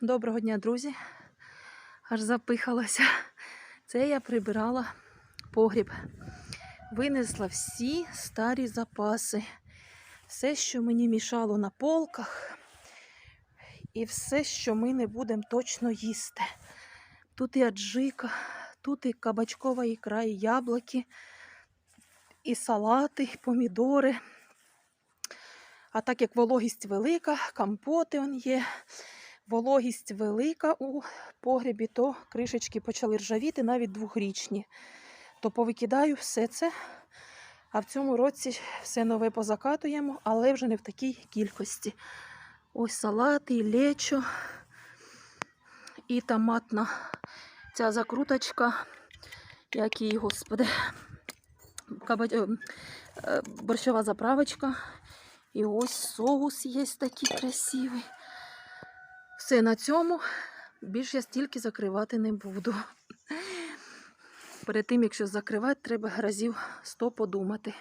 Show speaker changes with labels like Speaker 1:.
Speaker 1: Доброго дня, друзі. Аж запихалася. Це я прибирала погріб. Винесла всі старі запаси. Все, що мені мішало на полках, і все, що ми не будемо точно їсти. Тут і аджика, тут і кабачкова ікра, і яблуки, і салати, і помідори. А так як вологість велика, компоти он є, вологість велика у погребі, то кришечки почали ржавіти, навіть двохрічні. То повикидаю все це. А в цьому році все нове позакатуємо, але вже не в такій кількості. Ось салати, і лечо, і томатна ця закруточка, як господи, каба- е, е, борщова заправочка. І ось соус є такий красивий. Все на цьому. Більше я стільки закривати не буду. Перед тим, якщо закривати, треба разів 100 подумати.